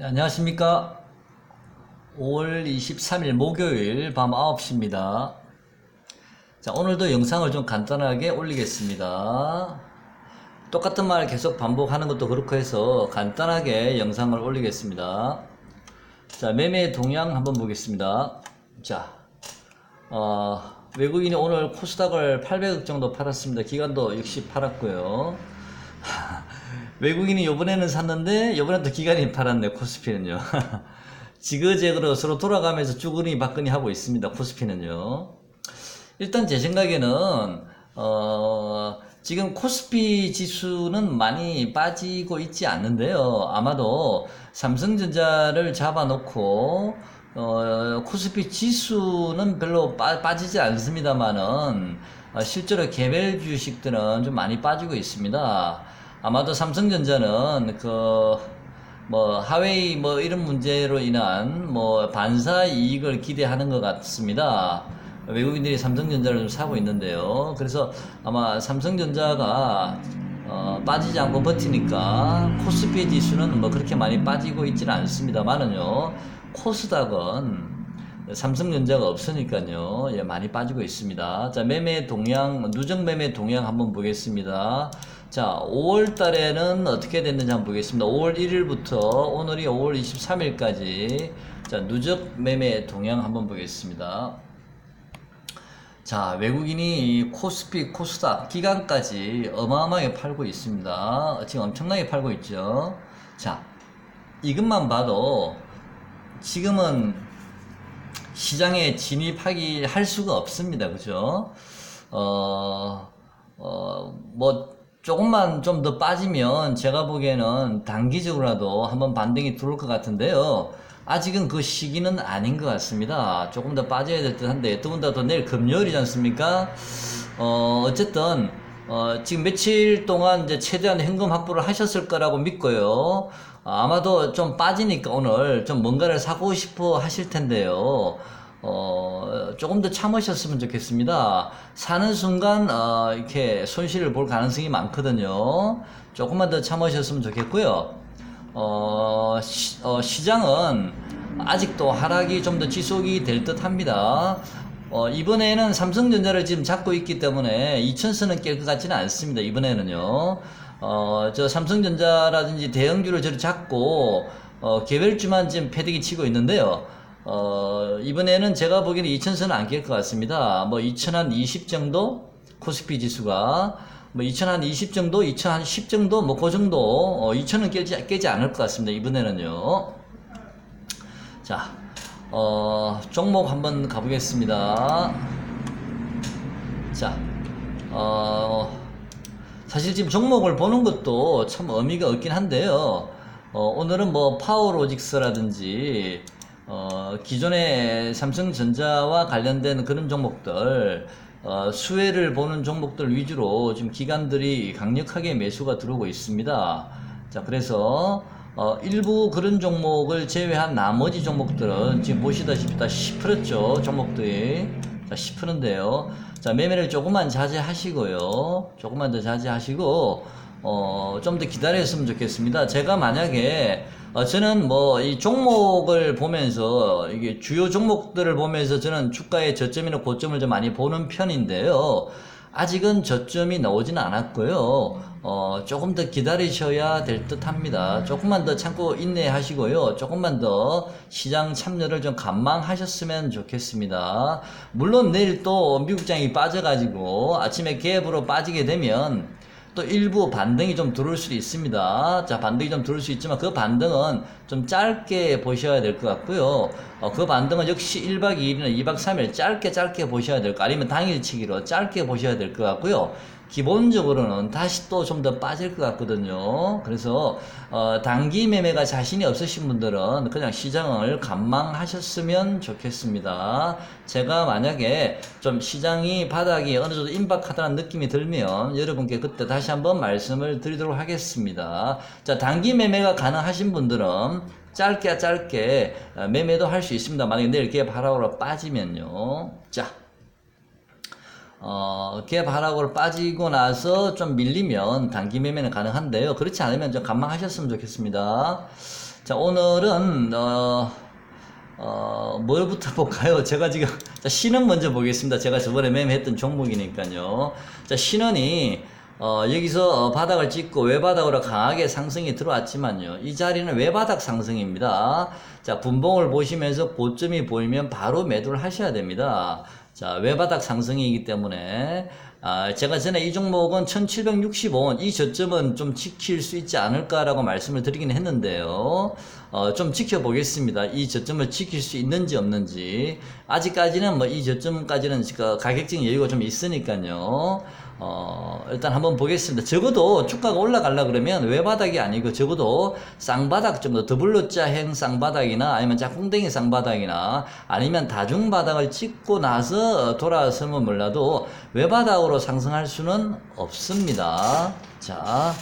네, 안녕하십니까. 5월 23일 목요일 밤 9시입니다. 자, 오늘도 영상을 좀 간단하게 올리겠습니다. 똑같은 말 계속 반복하는 것도 그렇고 해서 간단하게 영상을 올리겠습니다. 자, 매매 동향 한번 보겠습니다. 자, 어, 외국인이 오늘 코스닥을 800억 정도 팔았습니다. 기간도 역시 팔았고요. 외국인이 요번에는 샀는데 요번에 또 기간이 팔았네 코스피는요. 지그재그로 서로 돌아가면서 쭈그리 박근이 하고 있습니다. 코스피는요. 일단 제 생각에는 어, 지금 코스피 지수는 많이 빠지고 있지 않는데요. 아마도 삼성전자를 잡아놓고 어, 코스피 지수는 별로 빠, 빠지지 않습니다만은 어, 실제로 개별 주식들은 좀 많이 빠지고 있습니다. 아마도 삼성전자는 그 뭐 하웨이 뭐 이런 문제로 인한 뭐 반사 이익을 기대하는 것 같습니다. 외국인들이 삼성전자를 좀 사고 있는데요. 그래서 아마 삼성전자가 어, 빠지지 않고 버티니까 코스피 지수는 뭐 그렇게 많이 빠지고 있지는 않습니다만은요. 코스닥은 삼성전자가 없으니까요. 예, 많이 빠지고 있습니다. 자, 매매 동향, 누적 매매 동향 한번 보겠습니다. 자, 5월 달에는 어떻게 됐는지 한번 보겠습니다. 5월 1일부터 오늘이 5월 23일까지 자, 누적 매매 동향 한번 보겠습니다. 자, 외국인이 이 코스피, 코스닥, 기간까지 어마어마하게 팔고 있습니다. 지금 엄청나게 팔고 있죠. 자, 이것만 봐도 지금은 시장에 진입하기 할 수가 없습니다. 그죠? 어, 어, 뭐, 조금만 좀 더 빠지면 제가 보기에는 단기적으로라도 한번 반등이 들어올 것 같은데요. 아직은 그 시기는 아닌 것 같습니다. 조금 더 빠져야 될 듯 한데, 더군다나 내일 금요일이지 않습니까? 어, 어쨌든, 어, 지금 며칠 동안 이제 최대한 현금 확보를 하셨을 거라고 믿고요. 아마도 좀 빠지니까 오늘 좀 뭔가를 사고 싶어 하실 텐데요. 어, 조금 더 참으셨으면 좋겠습니다. 사는 순간, 어, 이렇게 손실을 볼 가능성이 많거든요. 조금만 더 참으셨으면 좋겠고요. 어, 시, 어, 시장은 아직도 하락이 좀 더 지속이 될 듯 합니다. 어, 이번에는 삼성전자를 지금 잡고 있기 때문에 2천선은 깰 것 같지는 않습니다. 이번에는요. 어, 저 삼성전자라든지 대형주를 저를 잡고, 어, 개별주만 지금 패대기 치고 있는데요. 어, 이번에는 제가 보기에는 2천선은 안 깰 것 같습니다. 뭐 2,020 정도? 코스피 지수가. 뭐 2,020 정도? 2,010 정도? 뭐 그 정도? 어, 2,000은 깨지, 깨지 않을 것 같습니다. 이번에는요. 자, 어, 종목 한번 가보겠습니다. 자, 어, 사실 지금 종목을 보는 것도 참 의미가 없긴 한데요. 어, 오늘은 뭐 파워로직스라든지 어, 기존의 삼성전자와 관련된 그런 종목들 어, 수혜를 보는 종목들 위주로 지금 기관들이 강력하게 매수가 들어오고 있습니다. 자, 그래서 어, 일부 그런 종목을 제외한 나머지 종목들은 지금 보시다시피 다 시퍼렇죠 종목들이. 자 시퍼런데요. 자 매매를 조금만 자제하시고요. 조금만 더 자제하시고 어, 좀 더 기다렸으면 좋겠습니다. 제가 만약에 어, 저는 뭐 이 종목을 보면서 이게 주요 종목들을 보면서 저는 주가의 저점이나 고점을 좀 많이 보는 편인데요 아직은 저점이 나오지는 않았고요. 어, 조금 더 기다리셔야 될 듯 합니다. 조금만 더 참고 인내하시고요. 조금만 더 시장 참여를 좀 감망하셨으면 좋겠습니다. 물론 내일 또 미국장이 빠져가지고 아침에 갭으로 빠지게 되면 또 일부 반등이 좀 들어올 수도 있습니다. 자, 반등이 좀 들어올 수 있지만 그 반등은 좀 짧게 보셔야 될 것 같고요. 어, 그 반등은 역시 1박 2일이나 2박 3일 짧게 짧게 보셔야 될 거, 아니면 당일치기로 짧게 보셔야 될 것 같고요. 기본적으로는 다시 또 좀 더 빠질 것 같거든요. 그래서 어, 단기 매매가 자신이 없으신 분들은 그냥 시장을 감망하셨으면 좋겠습니다. 제가 만약에 좀 시장이 바닥이 어느 정도 임박하다는 느낌이 들면 여러분께 그때 다시 한번 말씀을 드리도록 하겠습니다. 자, 단기 매매가 가능하신 분들은 짧게 짧게 어, 매매도 할 수 있습니다. 만약에 내일 갭 하락으로 빠지면요. 자. 어, 갭 하락으로 빠지고 나서 좀 밀리면 단기 매매는 가능한데요. 그렇지 않으면 좀 감망하셨으면 좋겠습니다. 자, 오늘은, 어, 어, 뭘부터 볼까요? 제가 지금, 자, 신은 먼저 보겠습니다. 제가 저번에 매매했던 종목이니까요. 자, 신은이, 어, 여기서 어, 바닥을 찍고 외바닥으로 강하게 상승이 들어왔지만요. 이 자리는 외바닥 상승입니다. 자, 분봉을 보시면서 고점이 보이면 바로 매도를 하셔야 됩니다. 자, 외바닥 상승이기 때문에, 아, 제가 전에 이 종목은 1765원, 이 저점은 좀 지킬 수 있지 않을까라고 말씀을 드리긴 했는데요. 어, 좀 지켜보겠습니다. 이 저점을 지킬 수 있는지 없는지. 아직까지는 뭐 이 저점까지는 가격적인 여유가 좀 있으니까요. 어, 일단 한번 보겠습니다. 적어도 주가가 올라가려 그러면 외바닥이 아니고 적어도 쌍바닥 정도 더블로자행 쌍바닥이나 아니면 짝꿍댕이 쌍바닥이나 아니면 다중바닥을 찍고 나서 돌아서면 몰라도 외바닥으로 상승할 수는 없습니다. 자,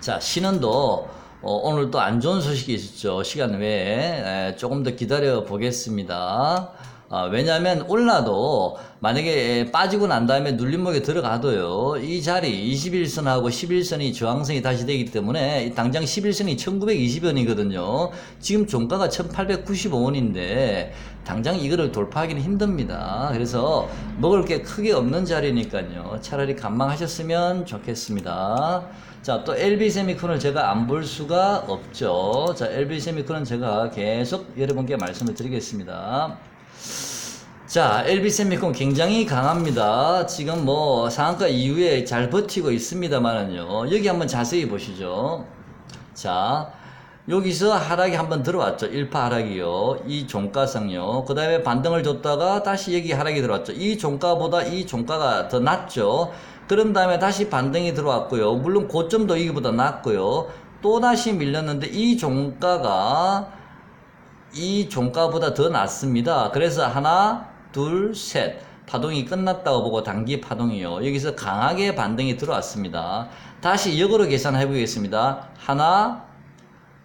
자, 신은도 어, 오늘 또 안 좋은 소식이 있었죠. 시간 외에 에, 조금 더 기다려 보겠습니다. 아, 왜냐하면 올라도 만약에 빠지고 난 다음에 눌림목에 들어가도요 이 자리 21선하고 11선이 저항선이 다시 되기 때문에 이 당장 11선이 1920원이거든요 지금 종가가 1895원인데 당장 이거를 돌파하기는 힘듭니다 그래서 먹을 게 크게 없는 자리니까요 차라리 감망하셨으면 좋겠습니다 자, 또 LB 세미콘을 제가 안 볼 수가 없죠. 자, LB 세미콘은 제가 계속 여러분께 말씀을 드리겠습니다. 자, LB 세미콘 굉장히 강합니다. 지금 뭐 상한가 이후에 잘 버티고 있습니다만은요. 여기 한번 자세히 보시죠. 자, 여기서 하락이 한번 들어왔죠. 1파 하락이요. 이 종가상요. 그 다음에 반등을 줬다가 다시 여기 하락이 들어왔죠. 이 종가보다 이 종가가 더 낮죠. 그런 다음에 다시 반등이 들어왔고요. 물론 고점도 이기보다 낮고요. 또 다시 밀렸는데 이 종가가 이 종가보다 더 낮습니다. 그래서 하나, 둘, 셋. 파동이 끝났다고 보고 단기 파동이요. 여기서 강하게 반등이 들어왔습니다. 다시 역으로 계산해 보겠습니다. 하나,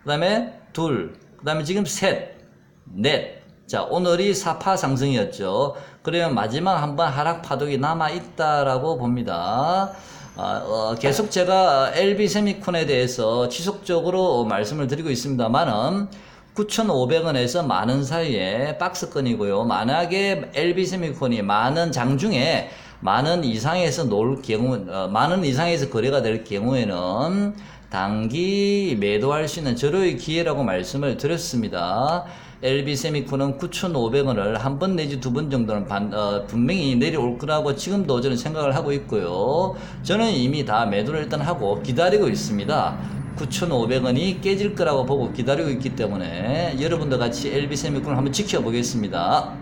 그 다음에 둘, 그 다음에 지금 셋, 넷. 자, 오늘이 4파 상승이었죠. 그러면 마지막 한 번 하락 파동이 남아있다라고 봅니다. 어, 어, 계속 제가 LB 세미콘에 대해서 지속적으로 말씀을 드리고 있습니다만은 9,500원에서 만원 사이에 박스권이고요. 만약에 LB 세미콘이 만원 장중에 만원 이상에서 놓을 경우, 어, 만원 이상에서 거래가 될 경우에는 단기 매도할 수 있는 절호의 기회라고 말씀을 드렸습니다. LB 세미콘은 9,500원을 한 번 내지 두 번 정도는 반, 어, 분명히 내려올 거라고 지금도 저는 생각을 하고 있고요. 저는 이미 다 매도를 일단 하고 기다리고 있습니다. 9,500원이 깨질 거라고 보고 기다리고 있기 때문에 여러분들 같이 LB 세미콘을 한번 지켜보겠습니다.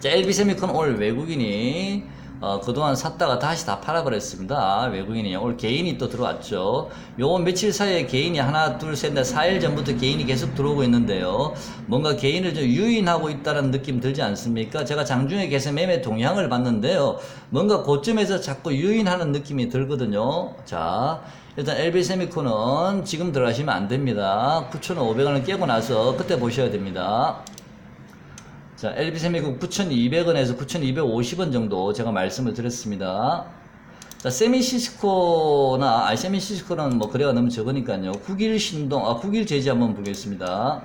자, LB 세미콘 오늘 외국인이 어, 그동안 샀다가 다시 다 팔아버렸습니다. 외국인이. 오늘 개인이 또 들어왔죠. 요 며칠 사이에 개인이 하나, 둘, 셋, 넷, 4일 전부터 개인이 계속 들어오고 있는데요. 뭔가 개인을 좀 유인하고 있다는 느낌 들지 않습니까? 제가 장중에 계속 매매 동향을 봤는데요. 뭔가 고점에서 자꾸 유인하는 느낌이 들거든요. 자, 일단 LB 세미콘은 지금 들어가시면 안 됩니다. 9,500원을 깨고 나서 그때 보셔야 됩니다. 자, LB 세미콘 9,200원에서 9,250원 정도 제가 말씀을 드렸습니다. 자, 세미시스코나, 아, 세미시스코는 뭐 거래가 너무 적으니까요. 9일 신동, 아, 9일 제지 한번 보겠습니다.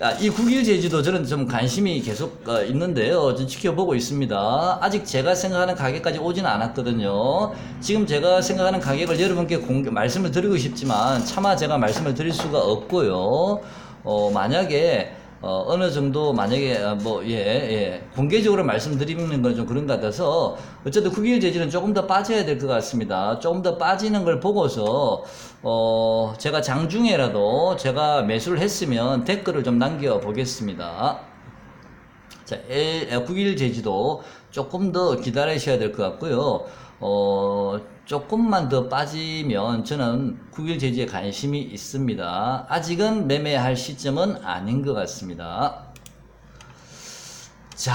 아, 이 9일 제지도 저는 좀 관심이 계속 어, 있는데요. 좀 지켜보고 있습니다. 아직 제가 생각하는 가격까지 오지는 않았거든요. 지금 제가 생각하는 가격을 여러분께 공개, 말씀을 드리고 싶지만 차마 제가 말씀을 드릴 수가 없고요. 어, 만약에 어, 어느 정도 만약에 어, 뭐, 예, 예. 공개적으로 말씀드리는 건 좀 그런 것 같아서 어쨌든 국일 재질은 조금 더 빠져야 될 것 같습니다. 조금 더 빠지는 걸 보고서 어, 제가 장중에라도 제가 매수를 했으면 댓글을 좀 남겨 보겠습니다. 자, 9일 제지도 조금 더 기다리셔야 될 것 같고요. 어, 조금만 더 빠지면 저는 9일 제지에 관심이 있습니다. 아직은 매매할 시점은 아닌 것 같습니다. 자,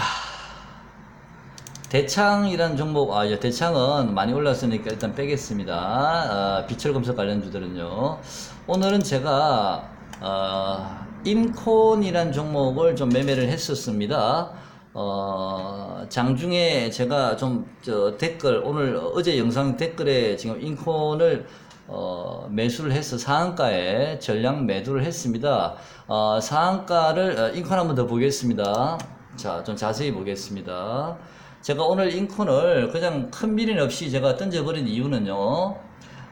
대창이라는 종목, 아, 예, 대창은 많이 올랐으니까 일단 빼겠습니다. 아, 비철금속 관련주들은요. 오늘은 제가, 어, 인콘이라는 종목을 좀 매매를 했었습니다. 어, 장중에 제가 좀, 저, 댓글, 오늘, 어제 영상 댓글에 지금 인콘을 어, 매수를 해서 상한가에 전량 매도를 했습니다. 어, 상한가를 어, 인콘 한번 더 보겠습니다. 자, 좀 자세히 보겠습니다. 제가 오늘 인콘을 그냥 큰 미련 없이 제가 던져버린 이유는요.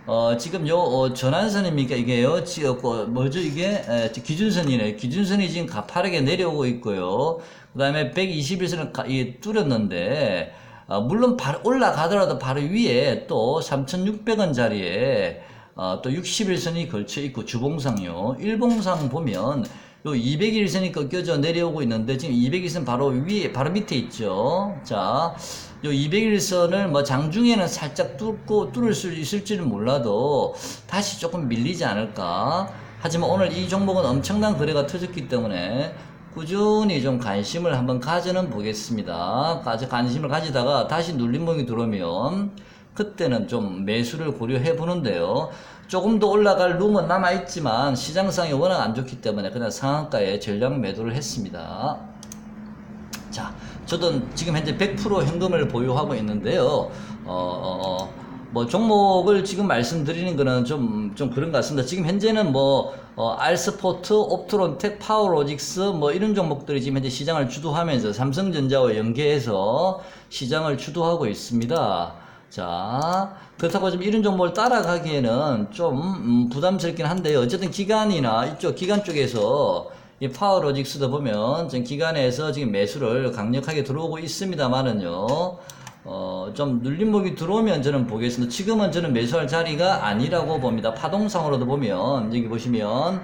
어, 지금 요, 어, 전환선입니까? 이게요, 지, 어, 그 뭐죠, 이게? 에, 기준선이네. 기준선이 지금 가파르게 내려오고 있고요. 그 다음에 121선을 가, 이 뚫었는데, 어, 물론 바로 올라가더라도 바로 위에 또 3,600원짜리에, 어, 또 61선이 걸쳐 있고, 주봉상요. 일봉상 보면, 요 201선이 꺾여져 내려오고 있는데 지금 201선 바로 위에 바로 밑에 있죠. 자, 요 201선을 뭐 장중에는 살짝 뚫고 뚫을 수 있을지는 몰라도 다시 조금 밀리지 않을까. 하지만 오늘 이 종목은 엄청난 거래가 터졌기 때문에 꾸준히 좀 관심을 한번 가져는 보겠습니다. 관심을 가지다가 다시 눌림목이 들어오면 그때는 좀 매수를 고려해 보는데요. 조금 더 올라갈 룸은 남아있지만 시장상이 워낙 안 좋기 때문에 그냥 상한가에 전량 매도를 했습니다. 자, 저도 지금 현재 100% 현금을 보유하고 있는데요. 어, 어, 어, 뭐 종목을 지금 말씀드리는 거는 좀, 좀 그런 것 같습니다. 지금 현재는 뭐, 어, 알스포트, 옵트론텍, 파워로직스 뭐 이런 종목들이 지금 현재 시장을 주도하면서 삼성전자와 연계해서 시장을 주도하고 있습니다. 자, 그렇다고 좀 이런 종목을 따라가기에는 좀 음, 부담스럽긴 한데요. 어쨌든 기관이나 이쪽 기관 쪽에서 이 파워로직스도 보면 지금 기관에서 지금 매수를 강력하게 들어오고 있습니다만은요. 어, 좀 눌림목이 들어오면 저는 보겠습니다. 지금은 저는 매수할 자리가 아니라고 봅니다. 파동상으로도 보면 여기 보시면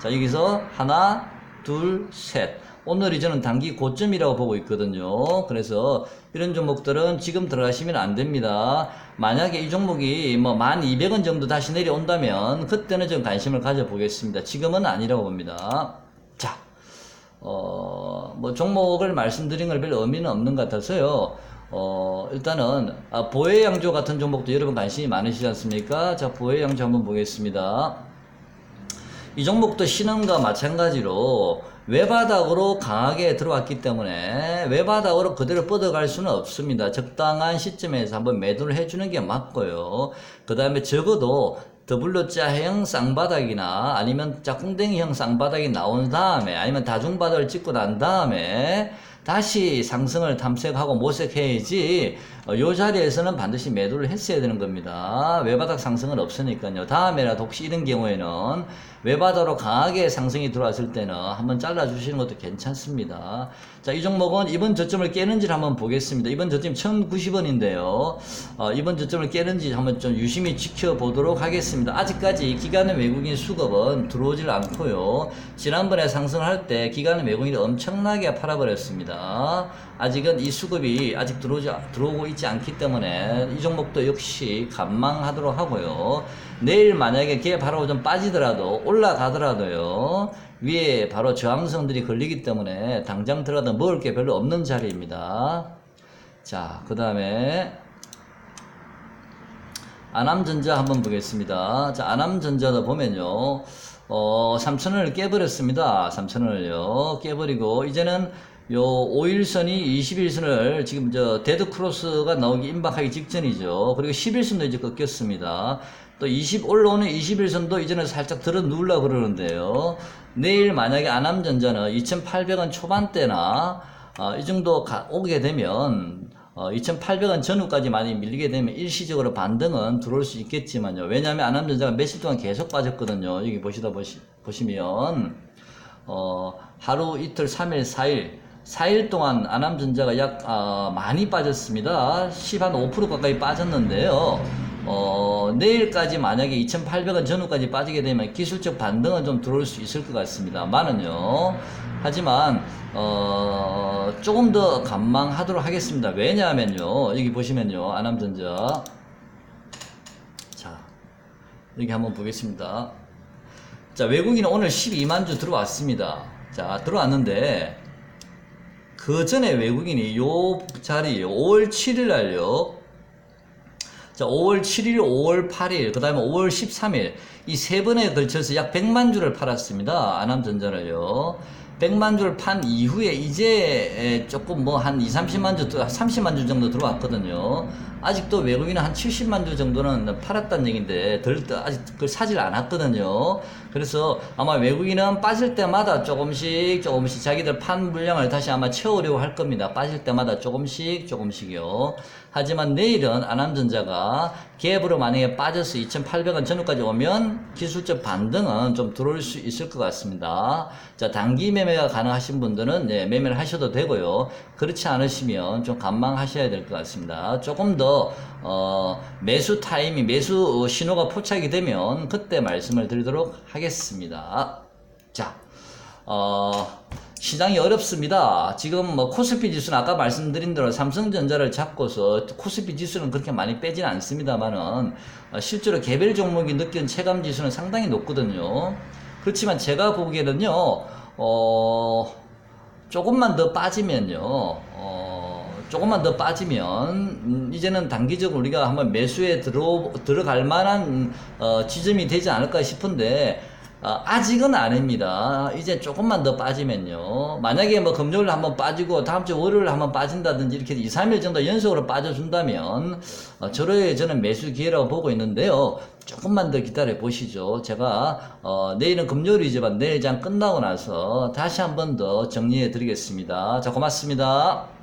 자 여기서 하나 둘 셋. 오늘이 저는 단기 고점이라고 보고 있거든요. 그래서 이런 종목들은 지금 들어가시면 안 됩니다. 만약에 이 종목이 뭐 1200원 정도 다시 내려온다면 그때는 좀 관심을 가져보겠습니다. 지금은 아니라고 봅니다. 자, 어, 뭐 종목을 말씀드린 걸 별 의미는 없는 것 같아서요. 어, 일단은 아, 보혜양조 같은 종목도 여러분 관심이 많으시지 않습니까? 자, 보혜양조 한번 보겠습니다. 이 종목도 신흥과 마찬가지로 외바닥으로 강하게 들어왔기 때문에 외바닥으로 그대로 뻗어갈 수는 없습니다. 적당한 시점에서 한번 매도를 해주는 게 맞고요. 그 다음에 적어도 더블로자형 쌍바닥이나 아니면 짝꿍댕이형 쌍바닥이 나온 다음에 아니면 다중바닥을 찍고 난 다음에 다시 상승을 탐색하고 모색해야지 어, 요 자리에서는 반드시 매도를 했어야 되는 겁니다. 외바닥 상승은 없으니까요. 다음에라도 혹시 이런 경우에는 외바닥으로 강하게 상승이 들어왔을 때는 한번 잘라주시는 것도 괜찮습니다. 자, 이 종목은 이번 저점을 깨는지를 한번 보겠습니다. 이번 저점 1090원인데요. 어, 이번 저점을 깨는지 한번 좀 유심히 지켜보도록 하겠습니다. 아직까지 기간의 외국인 수급은 들어오질 않고요. 지난번에 상승할 때 기간의 외국인이 엄청나게 팔아버렸습니다. 아직은 이 수급이 아직 들어오지, 들어오고 있지 않기 때문에 이 종목도 역시 감망하도록 하고요. 내일 만약에 걔 바로 좀 빠지더라도 올라가더라도요. 위에 바로 저항성들이 걸리기 때문에 당장 들어가도 먹을 게 별로 없는 자리입니다. 자, 그 다음에 아남전자 한번 보겠습니다. 자, 아남전자도 보면요. 어, 3천원을 깨버렸습니다. 3천원을요. 깨버리고, 이제는 요 5일선이 21선을 지금 저 데드 크로스가 나오기 임박하기 직전이죠. 그리고 11선도 이제 꺾였습니다. 또 20 올라오는 21선도 이제는 살짝 들어 누울라 그러는데요. 내일 만약에 아남전자는 2,800원 초반대나 어, 이 정도 가, 오게 되면 어, 2,800원 전후까지 많이 밀리게 되면 일시적으로 반등은 들어올 수 있겠지만요. 왜냐하면 아남전자가 며칠 동안 계속 빠졌거든요. 여기 보시다 보시, 보시면 어, 하루 이틀 3일 4일 4일 동안 아남전자가 약 어, 많이 빠졌습니다. 10한5% 가까이 빠졌는데요. 어, 내일까지 만약에 2,800원 전후까지 빠지게 되면 기술적 반등은 좀 들어올 수 있을 것 같습니다.만은요. 하지만 어, 조금 더 관망하도록 하겠습니다. 왜냐하면요. 여기 보시면요. 아남전자 자 여기 한번 보겠습니다. 자 외국인은 오늘 12만 주 들어왔습니다. 자 들어왔는데 그 전에 외국인이 요 자리 5월 7일 날요. 자, 5월 7일, 5월 8일, 그 다음에 5월 13일, 이 세 번에 걸쳐서 약 100만 주를 팔았습니다. 아남전자를요. 100만 주를 판 이후에 이제 조금 뭐 한 2, 30만 주, 30만 주 정도 들어왔거든요. 아직도 외국인은 한 70만 주 정도는 팔았다는 얘기인데 덜 아직 그걸 사질 않았거든요. 그래서 아마 외국인은 빠질 때마다 조금씩 조금씩 자기들 판 물량을 다시 아마 채우려고 할 겁니다. 빠질 때마다 조금씩 조금씩요. 하지만 내일은 안암전자가 갭으로 만약에 빠져서 2,800원 전후까지 오면 기술적 반등은 좀 들어올 수 있을 것 같습니다. 자, 단기 매매가 가능하신 분들은 네, 매매를 하셔도 되고요. 그렇지 않으시면 좀 관망하셔야 될 것 같습니다. 조금 더 어, 매수 타이밍, 매수 어, 신호가 포착이 되면 그때 말씀을 드리도록 하겠습니다. 자, 어, 시장이 어렵습니다. 지금 뭐 코스피 지수는 아까 말씀드린 대로 삼성전자를 잡고서 코스피 지수는 그렇게 많이 빼진 않습니다만은 어, 실제로 개별 종목이 느낀 체감 지수는 상당히 높거든요. 그렇지만 제가 보기에는요, 어, 조금만 더 빠지면요, 어, 조금만 더 빠지면, 음, 이제는 단기적으로 우리가 한번 매수에 들어, 들어갈 만한, 어, 지점이 되지 않을까 싶은데, 어, 아 직은 아닙니다. 이제 조금만 더 빠지면요. 만약에 뭐 금요일 한번 빠지고 다음 주 월요일 한번 빠진다든지 이렇게 2, 3일 정도 연속으로 빠져준다면 어, 저로의 저는 매수 기회라고 보고 있는데요. 조금만 더 기다려 보시죠. 제가 어, 내일은 금요일이지만 내일 장 끝나고 나서 다시 한번 더 정리해 드리겠습니다. 자, 고맙습니다.